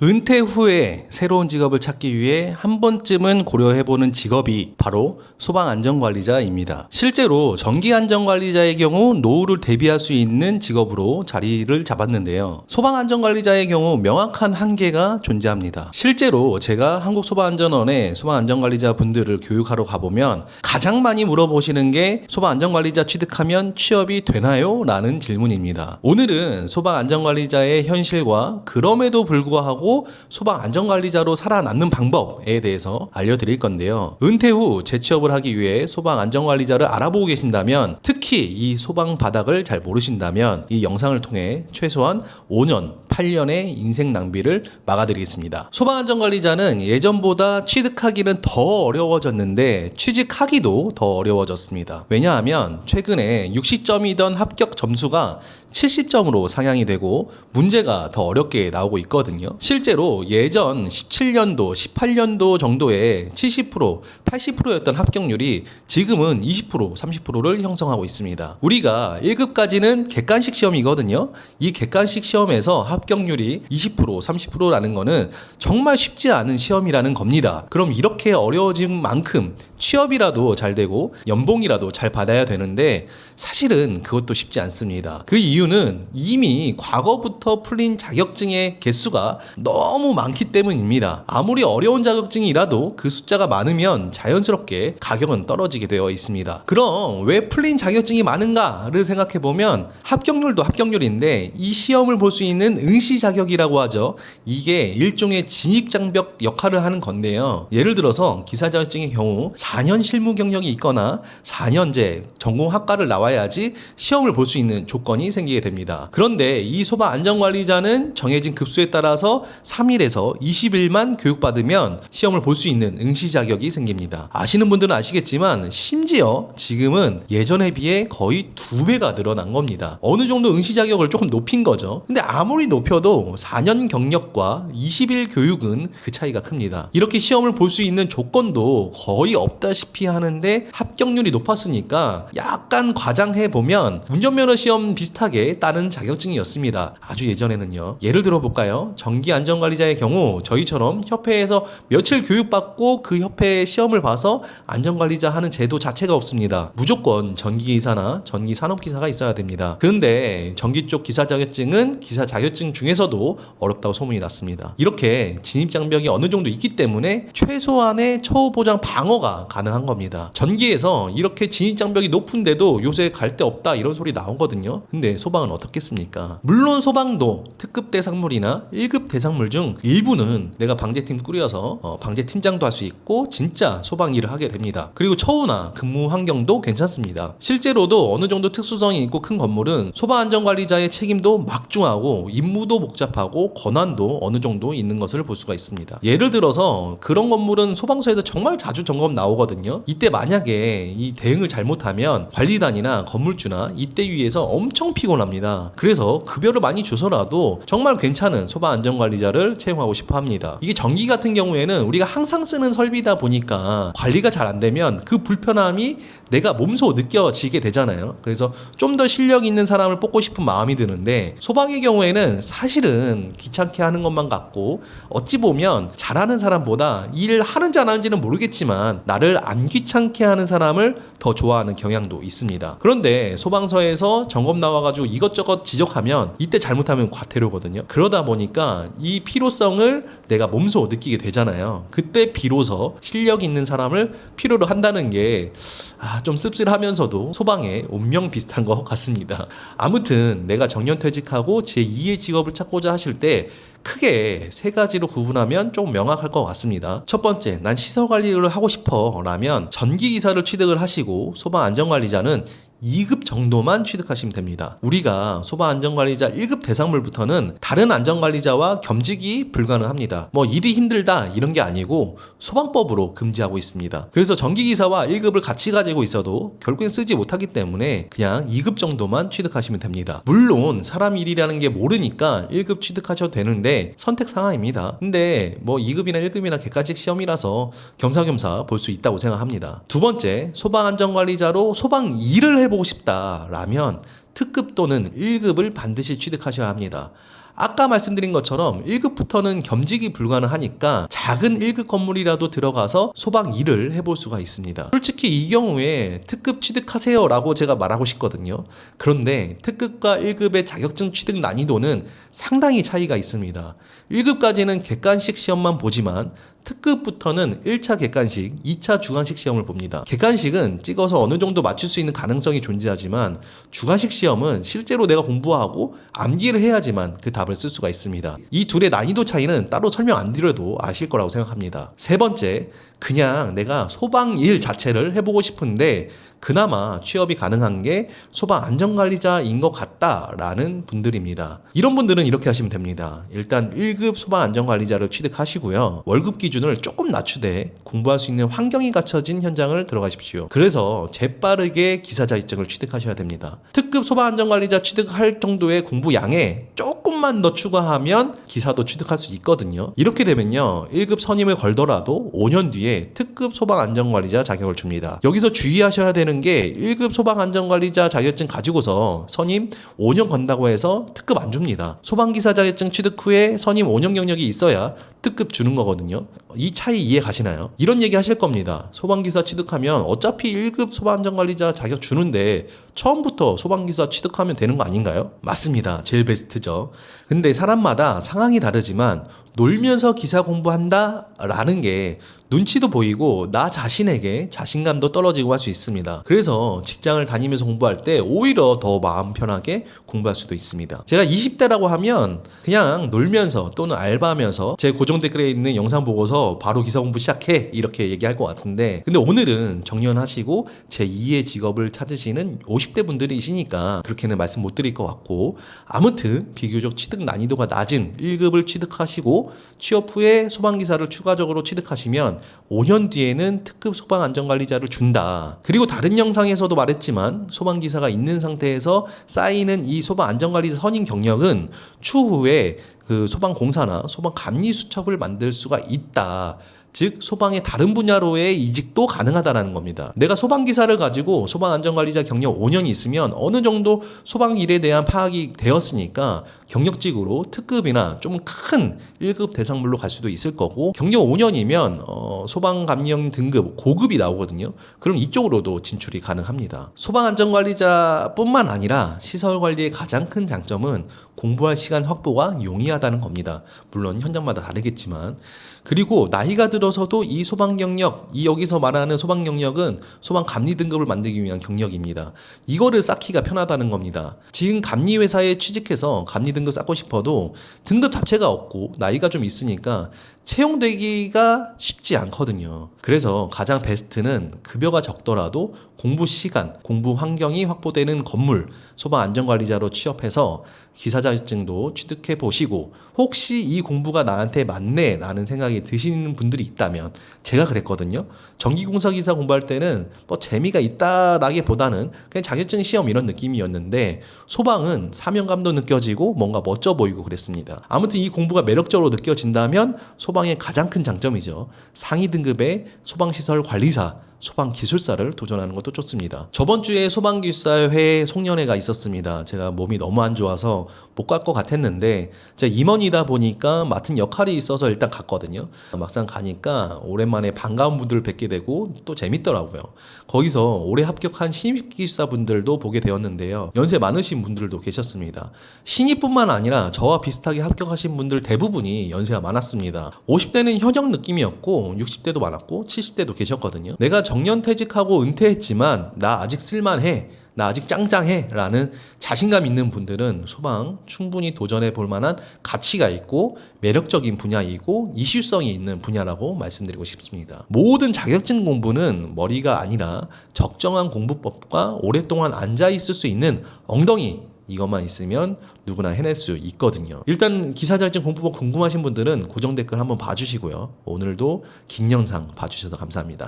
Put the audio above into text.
은퇴 후에 새로운 직업을 찾기 위해 한 번쯤은 고려해보는 직업이 바로 소방안전관리자입니다. 실제로 전기안전관리자의 경우 노후를 대비할 수 있는 직업으로 자리를 잡았는데요. 소방안전관리자의 경우 명확한 한계가 존재합니다. 실제로 제가 한국소방안전원에 소방안전관리자 분들을 교육하러 가보면 가장 많이 물어보시는 게 소방안전관리자 취득하면 취업이 되나요? 라는 질문입니다. 오늘은 소방안전관리자의 현실과 그럼에도 불구하고 소방 안전관리자로 살아남는 방법에 대해서 알려드릴 건데요. 은퇴 후 재취업을 하기 위해 소방 안전관리자를 알아보고 계신다면 특 히 이 소방 바닥을 잘 모르신다면 이 영상을 통해 최소한 5년, 8년의 인생 낭비를 막아드리겠습니다. 소방 안전관리자는 예전보다 취득하기는 더 어려워졌는데 취직하기도 더 어려워졌습니다. 왜냐하면 최근에 60점이던 합격 점수가 70점으로 상향이 되고 문제가 더 어렵게 나오고 있거든요. 실제로 예전 17년도, 18년도 정도에 70%, 80%였던 합격률이 지금은 20%, 30%를 형성하고 있습니다. 우리가 1급까지는 객관식 시험이거든요. 이 객관식 시험에서 합격률이 20%, 30%라는 거는 정말 쉽지 않은 시험이라는 겁니다. 그럼 이렇게 어려워진 만큼 취업이라도 잘 되고 연봉이라도 잘 받아야 되는데 사실은 그것도 쉽지 않습니다. 그 이유는 이미 과거부터 풀린 자격증의 개수가 너무 많기 때문입니다. 아무리 어려운 자격증이라도 그 숫자가 많으면 자연스럽게 가격은 떨어지게 되어 있습니다. 그럼 왜 풀린 자격증 이 많은가를 생각해 보면 합격률도 합격률인데 이 시험을 볼 수 있는 응시 자격이라고 하죠. 이게 일종의 진입 장벽 역할을 하는 건데요. 예를 들어서 기사 자격증의 경우 4년 실무 경력이 있거나 4년제 전공 학과를 나와야지 시험을 볼 수 있는 조건이 생기게 됩니다. 그런데 이 소방 안전관리자는 정해진 급수에 따라서 3일에서 20일만 교육받으면 시험을 볼 수 있는 응시 자격이 생깁니다. 아시는 분들은 아시겠지만 심지어 지금은 예전에 비해 거의 두 배가 늘어난 겁니다. 어느 정도 응시 자격을 조금 높인 거죠. 근데 아무리 높여도 4년 경력과 20일 교육은 그 차이가 큽니다. 이렇게 시험을 볼 수 있는 조건도 거의 없다시피 하는데 합격률이 높았으니까 약간 과장해 보면 운전면허 시험 비슷하게 따는 자격증이었습니다. 아주 예전에는요. 예를 들어 볼까요? 전기 안전관리자의 경우 저희처럼 협회에서 며칠 교육받고 그 협회 시험을 봐서 안전관리자 하는 제도 자체가 없습니다. 무조건 전기기사 나 전기 산업 기사가 있어야 됩니다. 그런데 전기 쪽 기사 자격증은 기사 자격증 중에서도 어렵다고 소문이 났습니다. 이렇게 진입 장벽이 어느 정도 있기 때문에 최소한의 처우 보장 방어가 가능한 겁니다. 전기에서 이렇게 진입 장벽이 높은데도 요새 갈 데 없다 이런 소리 나오거든요. 근데 소방은 어떻겠습니까? 물론 소방도 특급 대상물이나 1급 대상물 중 일부는 내가 방재팀 꾸려서 어, 방재팀장도 할 수 있고 진짜 소방 일을 하게 됩니다. 그리고 처우나 근무 환경도 괜찮습니다. 실제로 도 어느 정도 특수성이 있고 큰 건물은 소방 안전관리자의 책임도 막중하고 임무도 복잡하고 권한도 어느 정도 있는 것을 볼 수가 있습니다. 예를 들어서 그런 건물은 소방서에서 정말 자주 점검 나오거든요. 이때 만약에 이 대응을 잘못하면 관리단이나 건물주나 이때 위에서 엄청 피곤합니다. 그래서 급여를 많이 줘서라도 정말 괜찮은 소방 안전관리자를 채용하고 싶어 합니다. 이게 전기 같은 경우에는 우리가 항상 쓰는 설비다 보니까 관리가 잘 안 되면 그 불편함이 내가 몸소 느껴지게 되잖아요. 그래서 좀 더 실력 있는 사람을 뽑고 싶은 마음이 드는데 소방의 경우에는 사실은 귀찮게 하는 것만 같고 어찌 보면 잘하는 사람보다 일 하는 지 안 하는지는 모르겠지만 나를 안 귀찮게 하는 사람을 더 좋아하는 경향도 있습니다. 그런데 소방서에서 점검 나와가지고 이것저것 지적하면 이때 잘못하면 과태료거든요. 그러다 보니까 이 필요성을 내가 몸소 느끼게 되잖아요. 그때 비로소 실력 있는 사람을 필요로 한다는 게 아, 좀 씁쓸하면서도 소방의 운명 비슷한 것 같습니다. 아무튼 내가 정년퇴직하고 제2의 직업을 찾고자 하실 때 크게 세 가지로 구분하면 좀 명확할 것 같습니다. 첫 번째, 난 시설 관리를 하고 싶어 라면 전기 기사를 취득을 하시고 소방 안전관리자는 2급 정도만 취득하시면 됩니다. 우리가 소방 안전관리자 1급 대상물부터는 다른 안전관리자와 겸직이 불가능합니다. 뭐 일이 힘들다 이런 게 아니고 소방법으로 금지하고 있습니다. 그래서 전기기사와 1급을 같이 가지고 있어도 결국엔 쓰지 못하기 때문에 그냥 2급 정도만 취득하시면 됩니다. 물론 사람 일이라는 게 모르니까 1급 취득하셔도 되는데 선택 상황입니다. 근데 뭐 2급이나 1급이나 객관식 시험이라서 겸사겸사 볼 수 있다고 생각합니다. 두 번째, 소방 안전관리자로 소방 일을 해 보고 싶다라면 특급 또는 1급을 반드시 취득하셔야 합니다. 아까 말씀드린 것처럼 1급부터는 겸직이 불가능하니까 작은 1급 건물이라도 들어가서 소방 일을 해볼 수가 있습니다. 솔직히 이 경우에 특급 취득하세요 라고 제가 말하고 싶거든요. 그런데 특급과 1급의 자격증 취득 난이도는 상당히 차이가 있습니다. 1급까지는 객관식 시험만 보지만 특급부터는 1차 객관식, 2차 주관식 시험을 봅니다. 객관식은 찍어서 어느 정도 맞출 수 있는 가능성이 존재하지만 주관식 시험은 실제로 내가 공부하고 암기를 해야지만 그 답을 쓸 수가 있습니다. 이 둘의 난이도 차이는 따로 설명 안 드려도 아실 거라고 생각합니다. 세 번째, 그냥 내가 소방 일 자체를 해보고 싶은데 그나마 취업이 가능한 게 소방 안전관리자인 것 같다라는 분들입니다. 이런 분들은 이렇게 하시면 됩니다. 일단 1급 소방 안전관리자를 취득하시고요. 월급 기준을 조금 낮추되 공부할 수 있는 환경이 갖춰진 현장을 들어가십시오. 그래서 재빠르게 기사 자격증을 취득하셔야 됩니다. 특급 소방 안전관리자 취득할 정도의 공부 양에 조금만 더 추가하면 기사도 취득할 수 있거든요. 이렇게 되면요. 1급 선임을 걸더라도 5년 뒤에 특급 소방 안전관리자 자격을 줍니다. 여기서 주의하셔야 되는 게 1급 소방 안전관리자 자격증 가지고서 선임 5년 건다고 해서 특급 안 줍니다. 소방기사 자격증 취득 후에 선임 5년 경력이 있어야 특급 주는 거거든요. 이 차이 이해 가시나요? 이런 얘기 하실 겁니다. 소방기사 취득하면 어차피 1급 소방안전관리자 자격 주는데 처음부터 소방기사 취득하면 되는 거 아닌가요? 맞습니다. 제일 베스트죠. 근데 사람마다 상황이 다르지만 놀면서 기사 공부한다 라는 게 눈치도 보이고 나 자신에게 자신감도 떨어지고 할 수 있습니다. 그래서 직장을 다니면서 공부할 때 오히려 더 마음 편하게 공부할 수도 있습니다. 제가 20대라고 하면 그냥 놀면서 또는 알바하면서 제 고정 댓글에 있는 영상 보고서 바로 기사 공부 시작해 이렇게 얘기할 것 같은데 근데 오늘은 정년하시고 제 2의 직업을 찾으시는 50대 분들이시니까 그렇게는 말씀 못 드릴 것 같고 아무튼 비교적 취득 난이도가 낮은 1급을 취득하시고 취업 후에 소방기사를 추가적으로 취득하시면 5년 뒤에는 특급 소방안전관리자를 준다. 그리고 다른 영상에서도 말했지만 소방기사가 있는 상태에서 쌓이는 이 소방안전관리자 선임 경력은 추후에 그 소방공사나 소방감리 수첩을 만들 수가 있다. 즉 소방의 다른 분야로의 이직도 가능하다라는 겁니다. 내가 소방 기사를 가지고 소방 안전관리자 경력 5년이 있으면 어느 정도 소방 일에 대한 파악이 되었으니까 경력직으로 특급이나 좀 큰 1급 대상물로 갈 수도 있을 거고 경력 5년이면 어, 소방 감리형 등급 고급이 나오거든요. 그럼 이쪽으로도 진출이 가능합니다. 소방 안전관리자뿐만 아니라 시설 관리의 가장 큰 장점은 공부할 시간 확보가 용이하다는 겁니다. 물론 현장마다 다르겠지만 그리고 나이가 들어서도 이 소방 경력, 이 여기서 말하는 소방 경력은 소방 감리 등급을 만들기 위한 경력입니다. 이거를 쌓기가 편하다는 겁니다. 지금 감리 회사에 취직해서 감리 등급 쌓고 싶어도 등급 자체가 없고 나이가 좀 있으니까 채용되기가 쉽지 않거든요. 그래서 가장 베스트는 급여가 적더라도 공부 시간, 공부 환경이 확보되는 건물, 소방 안전관리자로 취업해서 기사 자격증도 취득해 보시고 혹시 이 공부가 나한테 맞네라는 생각이 드시는 분들이 있다면 제가 그랬거든요. 전기공사 기사 공부할 때는 뭐 재미가 있다라기보다는 그냥 자격증 시험 이런 느낌이었는데 소방은 사명감도 느껴지고 뭔가 멋져 보이고 그랬습니다. 아무튼 이 공부가 매력적으로 느껴진다면 소방의 가장 큰 장점이죠. 상위 등급의 소방시설 관리사 소방 기술사를 도전하는 것도 좋습니다. 저번 주에 소방기술사회 송년회가 있었습니다. 제가 몸이 너무 안 좋아서 못 갈 것 같았는데 제가 임원이다 보니까 맡은 역할이 있어서 일단 갔거든요. 막상 가니까 오랜만에 반가운 분들을 뵙게 되고 또 재밌더라고요. 거기서 올해 합격한 신입기술사 분들도 보게 되었는데요. 연세 많으신 분들도 계셨습니다. 신입뿐만 아니라 저와 비슷하게 합격하신 분들 대부분이 연세가 많았습니다. 50대는 현역 느낌이었고 60대도 많았고 70대도 계셨거든요. 내가 정년 퇴직하고 은퇴했지만 나 아직 쓸만해. 나 아직 짱짱해 라는 자신감 있는 분들은 소방 충분히 도전해 볼 만한 가치가 있고 매력적인 분야이고 이슈성이 있는 분야라고 말씀드리고 싶습니다. 모든 자격증 공부는 머리가 아니라 적정한 공부법과 오랫동안 앉아 있을 수 있는 엉덩이 이것만 있으면 누구나 해낼 수 있거든요. 일단 기사 자격증 공부법 궁금하신 분들은 고정 댓글 한번 봐주시고요. 오늘도 긴 영상 봐주셔서 감사합니다.